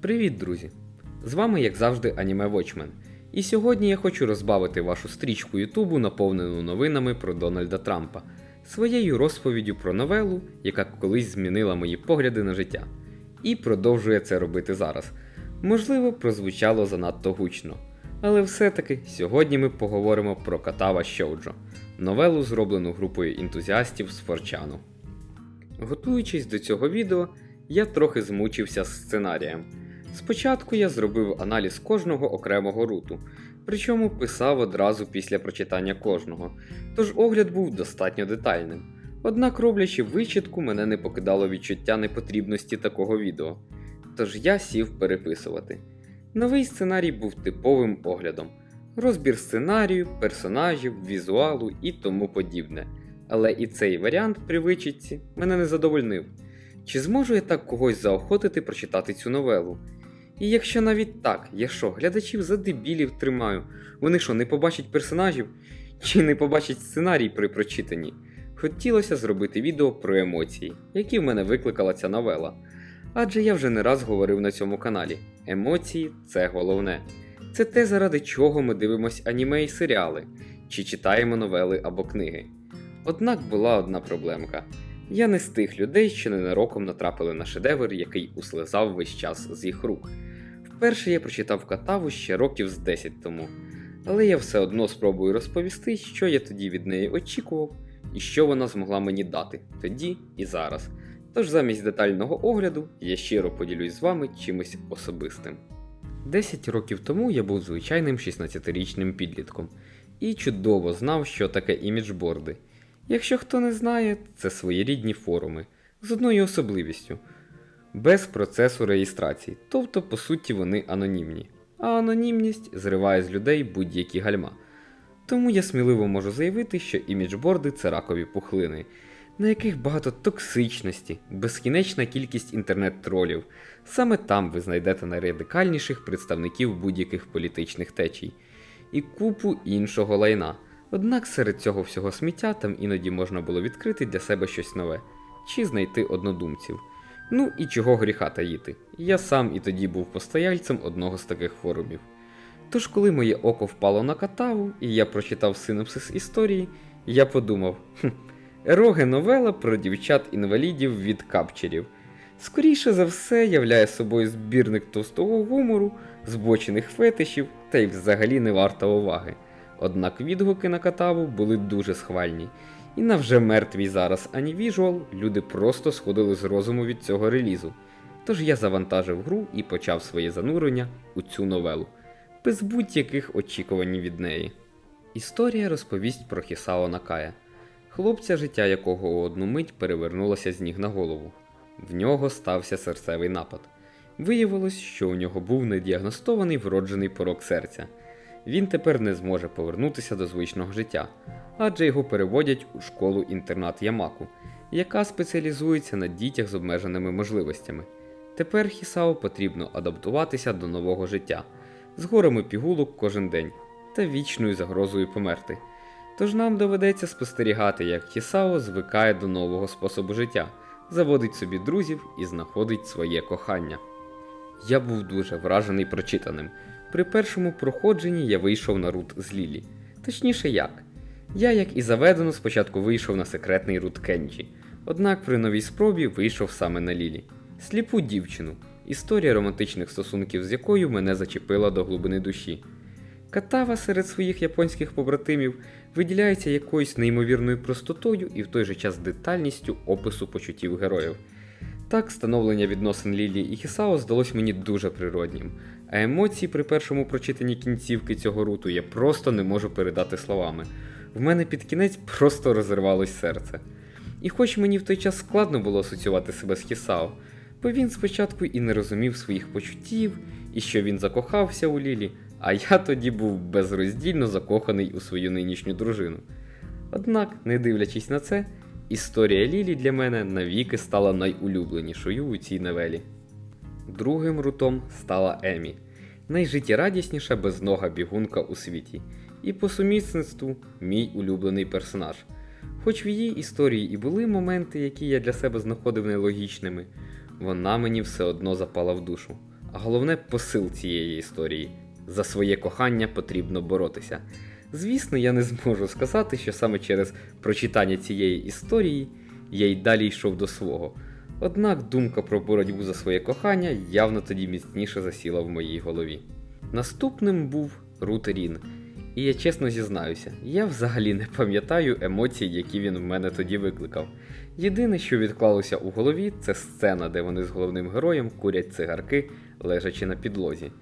Привіт, друзі! З вами, як завжди, Аніме Watchman. І сьогодні я хочу розбавити вашу стрічку Ютубу, наповнену новинами про Дональда Трампа, своєю розповіддю про новелу, яка колись змінила мої погляди на життя. І продовжує це робити зараз. Можливо, прозвучало занадто гучно. Але все-таки сьогодні ми поговоримо про Катава Щоуджо, новелу, зроблену групою ентузіастів з Форчану. Готуючись до цього відео, я трохи змучився з сценарієм. Спочатку я зробив аналіз кожного окремого руту, причому писав одразу після прочитання кожного, тож огляд був достатньо детальним. Однак, роблячи вичітку, мене не покидало відчуття непотрібності такого відео. Тож я сів переписувати. Новий сценарій був типовим оглядом: розбір сценарію, персонажів, візуалу і тому подібне. Але і цей варіант при вичітці мене не задовольнив. Чи зможу я так когось заохотити прочитати цю новелу? І якщо навіть так, я що, глядачів за дебілів тримаю, вони що, не побачать персонажів чи не побачать сценарій при прочитанні? Хотілося зробити відео про емоції, які в мене викликала ця новела. Адже я вже не раз говорив на цьому каналі: емоції це головне. Це те, заради чого ми дивимося аніме і серіали, чи читаємо новели або книги. Однак була одна проблемка. Я не з тих людей, що ненароком натрапили на шедевр, який услизав весь час з їх рук. Вперше я прочитав катаву ще років з 10 тому, але я все одно спробую розповісти, що я тоді від неї очікував і що вона змогла мені дати тоді і зараз. Тож замість детального огляду я щиро поділюсь з вами чимось особистим. 10 років тому я був звичайним 16-річним підлітком і чудово знав, що таке іміджборди. Якщо хто не знає, це своєрідні форуми з одною особливістю без процесу реєстрації, тобто, по суті, вони анонімні, а анонімність зриває з людей будь-які гальма. Тому я сміливо можу заявити, що іміджборди це ракові пухлини, на яких багато токсичності, безкінечна кількість інтернет-тролів. Саме там ви знайдете найрадикальніших представників будь-яких політичних течій і купу іншого лайна. Однак серед цього всього сміття там іноді можна було відкрити для себе щось нове чи знайти однодумців. Ну і чого гріха таїти. Я сам і тоді був постояльцем одного з таких форумів. Тож, коли моє око впало на катаву, і я прочитав синопсис історії, я подумав: хм, ероге новела про дівчат-інвалідів від капчерів. Скоріше за все, являє собою збірник товстого гумору, збочених фетишів та й взагалі не варта уваги. Однак відгуки на катаву були дуже схвальні, і на вже мертвій зараз ані люди просто сходили з розуму від цього релізу. Тож я завантажив гру і почав своє занурення у цю новелу, без будь-яких очікувань від неї. Історія розповість про Хісао Накая, хлопця, життя якого у одну мить перевернулося з ніг на голову. В нього стався серцевий напад. Виявилось, що у нього був недіагностований вроджений порок серця. Він тепер не зможе повернутися до звичного життя, адже його переводять у школу-інтернат Ямаку, яка спеціалізується на дітях з обмеженими можливостями. Тепер Хісао потрібно адаптуватися до нового життя з горами пігулок кожен день та вічною загрозою померти. Тож нам доведеться спостерігати, як Хісао звикає до нового способу життя, заводить собі друзів і знаходить своє кохання. Я був дуже вражений прочитаним. При першому проходженні я вийшов на рут з Лілі. Точніше як. Я, як і заведено, спочатку вийшов на секретний рут Кенджі, однак при новій спробі вийшов саме на Лілі. Сліпу дівчину, історія романтичних стосунків з якою мене зачепила до глибини душі. Катава серед своїх японських побратимів виділяється якоюсь неймовірною простотою і в той же час детальністю опису почуттів героїв. Так, становлення відносин Лілі і Хісао здалось мені дуже природнім, а емоції при першому прочитанні кінцівки цього руту я просто не можу передати словами. В мене під кінець просто розірвалось серце. І хоч мені в той час складно було асоціювати себе з Хісао, бо він спочатку і не розумів своїх почуттів, і що він закохався у Лілі, а я тоді був безроздільно закоханий у свою нинішню дружину. Однак, не дивлячись на це, історія Лілі для мене навіки стала найулюбленішою у цій новелі. Другим рутом стала Емі, найжиттєрадісніша безнога бігунка у світі, і по сумісництву мій улюблений персонаж. Хоч в її історії і були моменти, які я для себе знаходив нелогічними, вона мені все одно запала в душу. А головне посил цієї історії за своє кохання потрібно боротися. Звісно, я не зможу сказати, що саме через прочитання цієї історії я й далі йшов до свого. Однак думка про боротьбу за своє кохання явно тоді міцніше засіла в моїй голові. Наступним був Рут Рін. І я чесно зізнаюся, я взагалі не пам'ятаю емоцій, які він в мене тоді викликав. Єдине, що відклалося у голові, це сцена, де вони з головним героєм курять цигарки, лежачи на підлозі.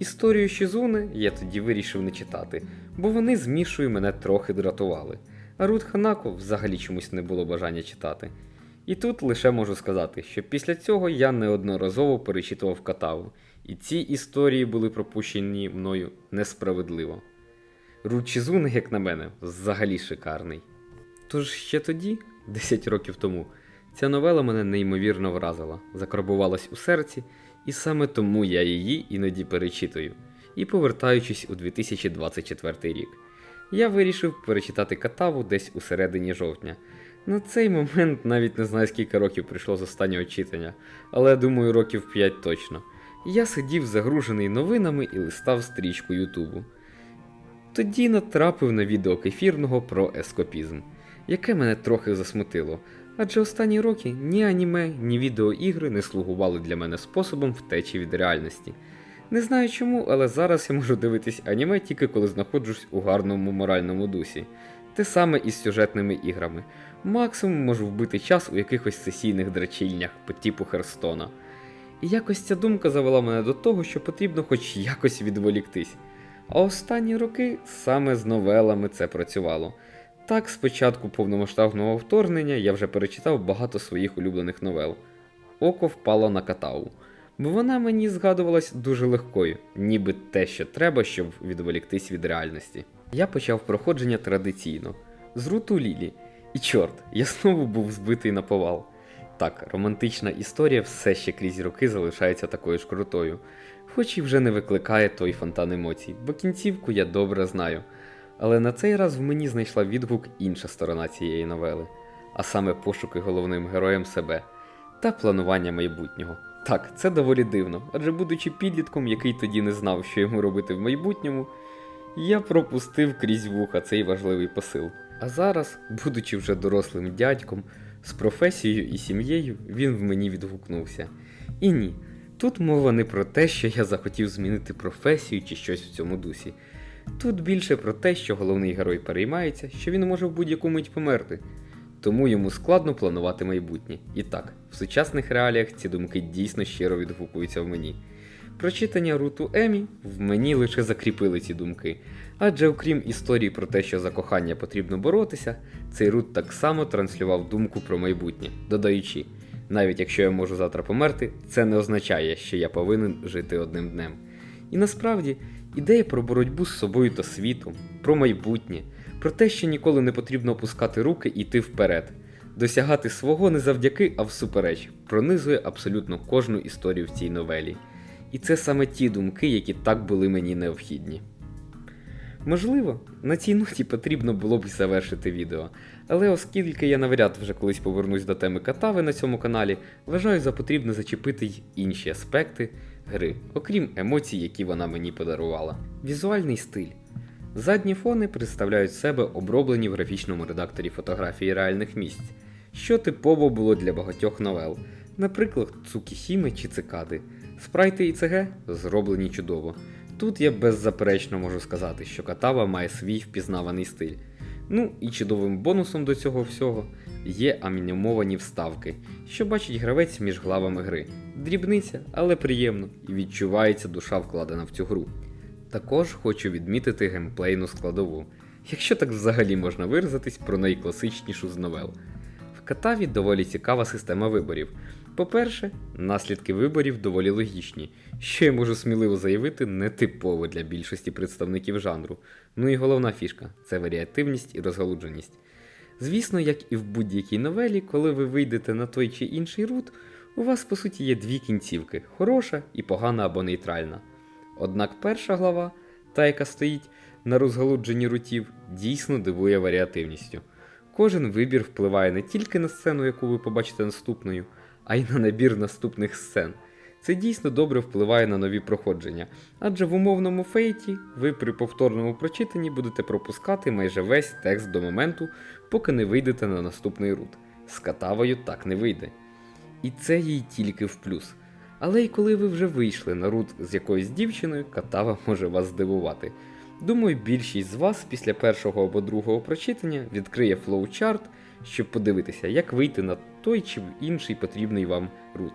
Історію Шізуни я тоді вирішив не читати, бо вони з Мішою мене трохи дратували. А Рут Ханако взагалі чомусь не було бажання читати. І тут лише можу сказати, що після цього я неодноразово перечитував катаву, і ці історії були пропущені мною несправедливо. Рут Шізуни, як на мене, взагалі шикарний. Тож ще тоді, 10 років тому, ця новела мене неймовірно вразила, закарбувалась у серці, і саме тому я її іноді перечитую. І повертаючись у 2024 рік, я вирішив перечитати катаву десь у середині жовтня. На цей момент навіть не знаю, скільки років прийшло з останнього читання, але думаю, років 5 точно. Я сидів загружений новинами і листав стрічку Ютубу. Тоді натрапив на відео кефірного про ескопізм, яке мене трохи засмутило, адже останні роки ні аніме, ні відеоігри не слугували для мене способом втечі від реальності. Не знаю чому, але зараз я можу дивитись аніме тільки коли знаходжусь у гарному моральному дусі. Те саме і з сюжетними іграми. Максимум можу вбити час у якихось сесійних драчільнях по типу Херстона. І якось ця думка завела мене до того, що потрібно хоч якось відволіктись. А останні роки саме з новелами це працювало. Так, з початку повномасштабного вторгнення я вже перечитав багато своїх улюблених новел. Око впало на катаву, бо вона мені згадувалась дуже легкою, ніби те, що треба, щоб відволіктись від реальності. Я почав проходження традиційно з руту Лілі. І чорт, я знову був збитий на повал. Так, романтична історія все ще крізь роки залишається такою ж крутою, хоч і вже не викликає той фонтан емоцій, бо кінцівку я добре знаю. Але на цей раз в мені знайшла відгук інша сторона цієї новели, а саме пошуки головним героєм себе та планування майбутнього. Так, це доволі дивно, адже будучи підлітком, який тоді не знав, що йому робити в майбутньому, я пропустив крізь вуха цей важливий посил. А зараз, будучи вже дорослим дядьком, з професією і сім'єю, він в мені відгукнувся. І ні, тут мова не про те, що я захотів змінити професію чи щось в цьому дусі. Тут більше про те, що головний герой переймається, що він може в будь-яку мить померти, тому йому складно планувати майбутнє. І так, в сучасних реаліях ці думки дійсно щиро відгукуються в мені. Прочитання Руту Емі в мені лише закріпили ці думки, адже окрім історії про те, що за кохання потрібно боротися, цей Рут так само транслював думку про майбутнє, додаючи, навіть якщо я можу завтра померти, це не означає, що я повинен жити одним днем. І насправді ідея про боротьбу з собою та світом, про майбутнє, про те, що ніколи не потрібно опускати руки і йти вперед, досягати свого не завдяки, а всупереч, пронизує абсолютно кожну історію в цій новелі. І це саме ті думки, які так були мені необхідні. Можливо, на цій ноті потрібно було б завершити відео, але оскільки я навряд вже колись повернусь до теми катави на цьому каналі, вважаю за потрібне зачепити й інші аспекти гри, окрім емоцій, які вона мені подарувала. Візуальний стиль. Задні фони представляють себе оброблені в графічному редакторі фотографії реальних місць, що типово було для багатьох новел, наприклад, Цукісіми чи Цикади. Спрайти і ЦГ зроблені чудово. Тут я беззаперечно можу сказати, що катава має свій впізнаваний стиль. Ну і чудовим бонусом до цього всього є анімовані вставки, що бачить гравець між главами гри. Дрібниця, але приємно, і відчувається душа вкладена в цю гру. Також хочу відмітити геймплейну складову, якщо так взагалі можна виразитись про найкласичнішу з новел. В катаві доволі цікава система виборів. По-перше, наслідки виборів доволі логічні, що я можу сміливо заявити, нетипово для більшості представників жанру. Ну і головна фішка це варіативність і розгалудженість. Звісно, як і в будь-якій новелі, коли ви вийдете на той чи інший рут, у вас по суті є дві кінцівки хороша і погана або нейтральна. Однак перша глава, та яка стоїть на розгалудженні рутів, дійсно дивує варіативністю. Кожен вибір впливає не тільки на сцену, яку ви побачите наступною, а й на набір наступних сцен. Це дійсно добре впливає на нові проходження, адже в умовному фейті ви при повторному прочитанні будете пропускати майже весь текст до моменту, поки не вийдете на наступний рут. З катавою так не вийде. І це їй тільки в плюс. Але й коли ви вже вийшли на рут з якоюсь дівчиною, катава може вас здивувати. Думаю, більшість з вас після першого або другого прочитання відкриє флоучарт, щоб подивитися, як вийти на той чи інший потрібний вам рут.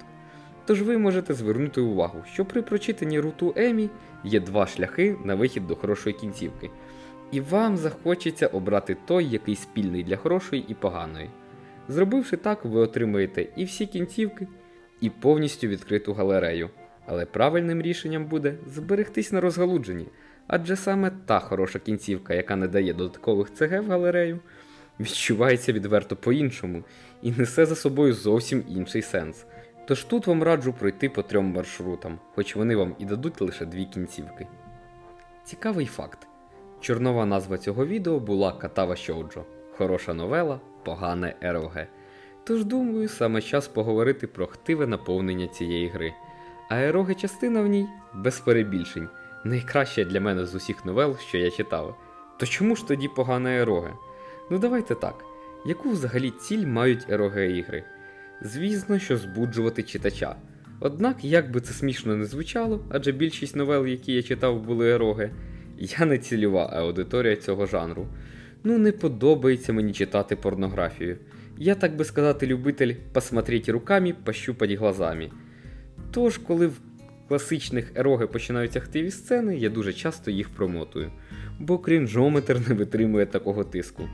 Тож ви можете звернути увагу, що при прочитанні руту Емі є два шляхи на вихід до хорошої кінцівки, і вам захочеться обрати той, який спільний для хорошої і поганої. Зробивши так, ви отримаєте і всі кінцівки, і повністю відкриту галерею. Але правильним рішенням буде зберегтись на розгалудженні, адже саме та хороша кінцівка, яка не дає додаткових ЦГ в галерею, відчувається відверто по-іншому і несе за собою зовсім інший сенс. Тож тут вам раджу пройти по трьом маршрутам, хоч вони вам і дадуть лише дві кінцівки. Цікавий факт. Чорнова назва цього відео була Катава Шоуджо. Хороша новела, погане РОГ. Тож думаю, саме час поговорити про хтиве наповнення цієї гри. А ероге частина в ній без перебільшень, найкраща для мене з усіх новел, що я читав. То чому ж тоді погане ероге? Ну давайте так. Яку взагалі ціль мають ероге ігри? Звісно, що збуджувати читача. Однак, як би це смішно не звучало, адже більшість новел, які я читав, були ероги, я не цільова аудиторія цього жанру. Ну, не подобається мені читати порнографію. Я, так би сказати, любитель посмотреть руками, пощупать глазами. Тож, коли в класичних ероги починаються хтиві сцени, я дуже часто їх промотую, бо крінжометр не витримує такого тиску.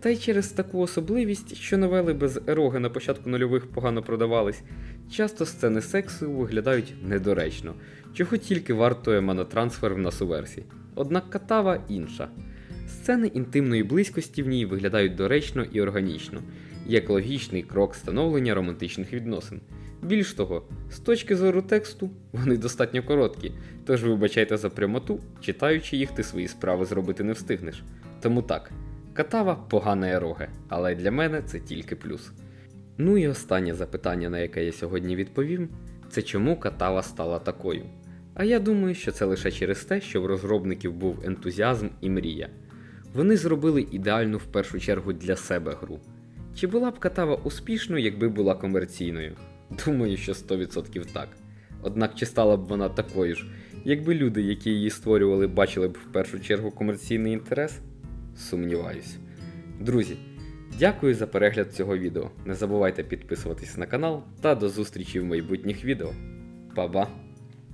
Та й через таку особливість, що новели без ероги на початку нульових погано продавались, часто сцени сексу виглядають недоречно, чого тільки вартує монотрансфер в насуверсі. Однак катава інша. Сцени інтимної близькості в ній виглядають доречно і органічно, як логічний крок становлення романтичних відносин. Більш того, з точки зору тексту, вони достатньо короткі, тож вибачайте за прямоту, читаючи їх, ти свої справи зробити не встигнеш. Тому так, катава погана ероге, але для мене це тільки плюс. Ну і останнє запитання, на яке я сьогодні відповім, це чому катава стала такою. А я думаю, що це лише через те, що в розробників був ентузіазм і мрія. Вони зробили ідеальну в першу чергу для себе гру. Чи була б катава успішною, якби була комерційною? Думаю, що 100% так. Однак чи стала б вона такою ж, якби люди, які її створювали, бачили б в першу чергу комерційний інтерес? Сумніваюсь. Друзі, дякую за перегляд цього відео. Не забувайте підписуватись на канал та до зустрічі в майбутніх відео. Па-ба!